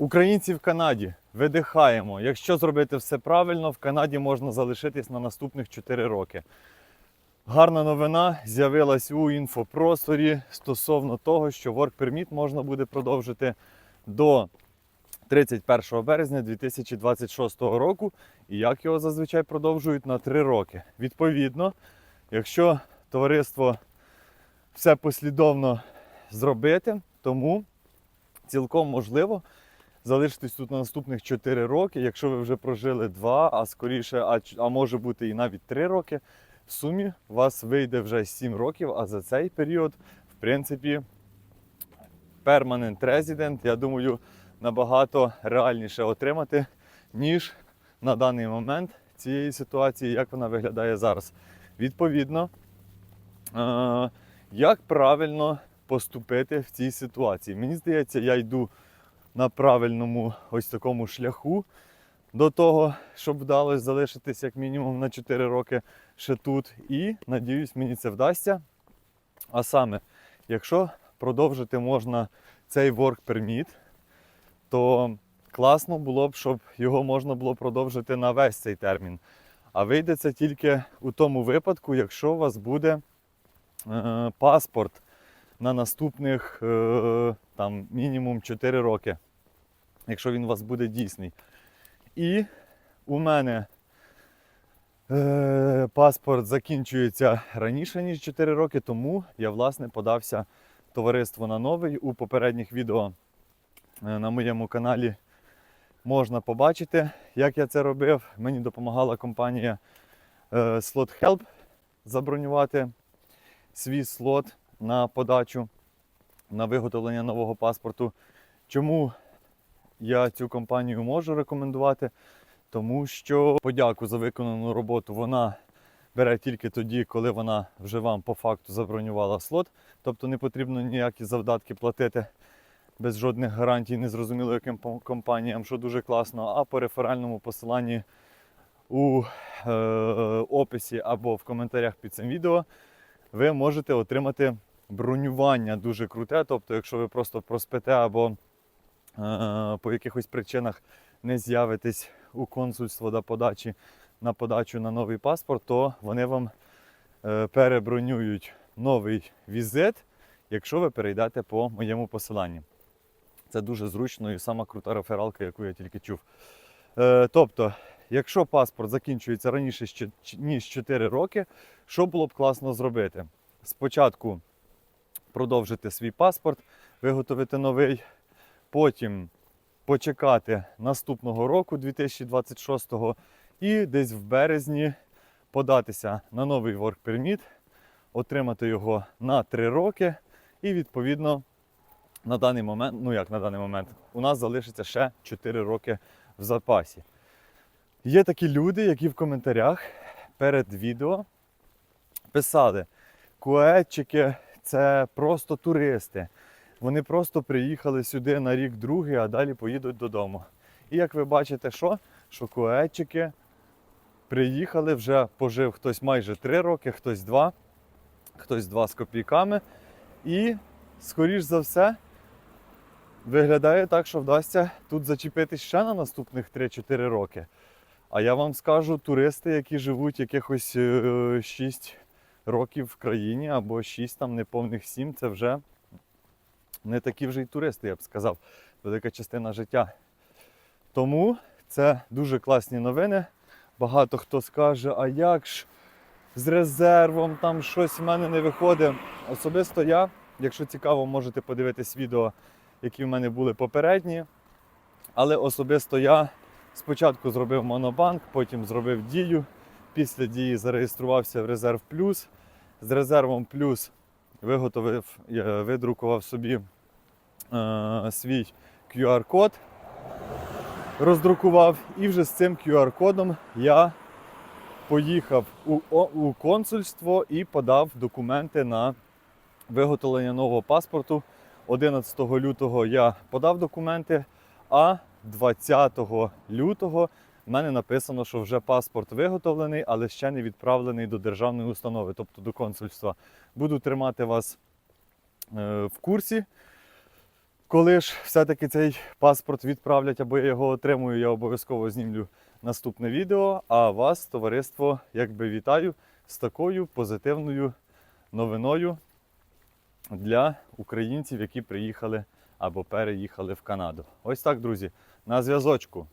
Українці в Канаді видихаємо. Якщо зробити все правильно, в Канаді можна залишитись на наступних 4 роки. Гарна новина з'явилась у інфопросторі стосовно того, що Work Permit можна буде продовжити до 31 березня 2026 року, і як його зазвичай продовжують на 3 роки. Відповідно, якщо товариство все послідовно зробити, тому цілком можливо залишитись тут на наступних 4 роки. Якщо ви вже прожили 2, а скоріше, а, а може бути і навіть 3 роки, в сумі у вас вийде вже 7 років, а за цей період, в принципі, permanent resident, я думаю, набагато реальніше отримати, ніж на даний момент цієї ситуації, як вона виглядає зараз. Відповідно, е, як правильно поступити в цій ситуації? Мені здається, я йду на правильному ось такому шляху до того, щоб вдалося залишитись як мінімум на 4 роки ще тут. І надіюсь, мені це вдасться. А саме, якщо продовжити можна цей work permit, то класно було б, щоб його можна було продовжити на весь цей термін. А вийде це тільки у тому випадку, якщо у вас буде е, паспорт на наступних е, там, мінімум 4 роки, якщо він у вас буде дійсний. І у мене е, паспорт закінчується раніше, ніж 4 роки, тому я власне подався в товариство на новий. У попередніх відео е, на моєму каналі можна побачити, як я це робив. Мені допомагала компанія е, Slot Help забронювати свій слот на подачу на виготовлення нового паспорту. Чому я цю компанію можу рекомендувати? Тому що подяку за виконану роботу вона бере тільки тоді, коли вона вже вам по факту забронювала слот. Тобто не потрібно ніякі завдатки платити без жодних гарантій, незрозуміло яким компаніям, що дуже класно. А по реферальному посиланні у е, описі або в коментарях під цим відео ви можете отримати бронювання дуже круте. Тобто, якщо ви просто проспите або е, по якихось причинах не з'явитесь у консульство до подачі на подачу на новий паспорт, то вони вам е, перебронюють новий візит, якщо ви перейдете по моєму посиланні. Це дуже зручно і сама крута рефералка, яку я тільки чув. Е, тобто, якщо паспорт закінчується раніше ніж 4 роки, що було б класно зробити? Спочатку продовжити свій паспорт, виготовити новий, потім почекати наступного року, 2026-го, і десь в березні податися на новий Work Permit, отримати його на 3 роки, і відповідно на даний момент, ну як на даний момент, у нас залишиться ще 4 роки в запасі. Є такі люди, які в коментарях перед відео писали: куетчики це просто туристи. Вони просто приїхали сюди на рік другий, а далі поїдуть додому. І як ви бачите, що? Що куетчики приїхали, вже пожив хтось майже 3 роки, хтось 2, хтось 2 з копійками. І, скоріш за все, виглядає так, що вдасться тут зачепитись ще на наступних 3-4 роки. А я вам скажу, туристи, які живуть якихось 6 років в країні або 6, там неповних 7, це вже не такі вже й туристи, я б сказав, велика частина життя. Тому це дуже класні новини. Багато хто скаже, а як ж з резервом там щось в мене не виходить. Особисто я, якщо цікаво, можете подивитись відео, які в мене були попередні. Але особисто я спочатку зробив монобанк, потім зробив дію. Після дії зареєструвався в резерв плюс. З резервом плюс виготовив, я видрукував собі е, свій QR-код, роздрукував, і вже з цим QR-кодом я поїхав у, у консульство і подав документи на виготовлення нового паспорту. 11 лютого я подав документи, а 20 лютого в мене написано, що вже паспорт виготовлений, але ще не відправлений до державної установи, тобто до консульства. Буду тримати вас е, в курсі Коли ж все-таки цей паспорт відправлять або я його отримую, я обов'язково знімлю наступне відео. А вас, товариство, якби вітаю з такою позитивною новиною для українців, які приїхали або переїхали в Канаду. Ось так, друзі, на зв'язочку.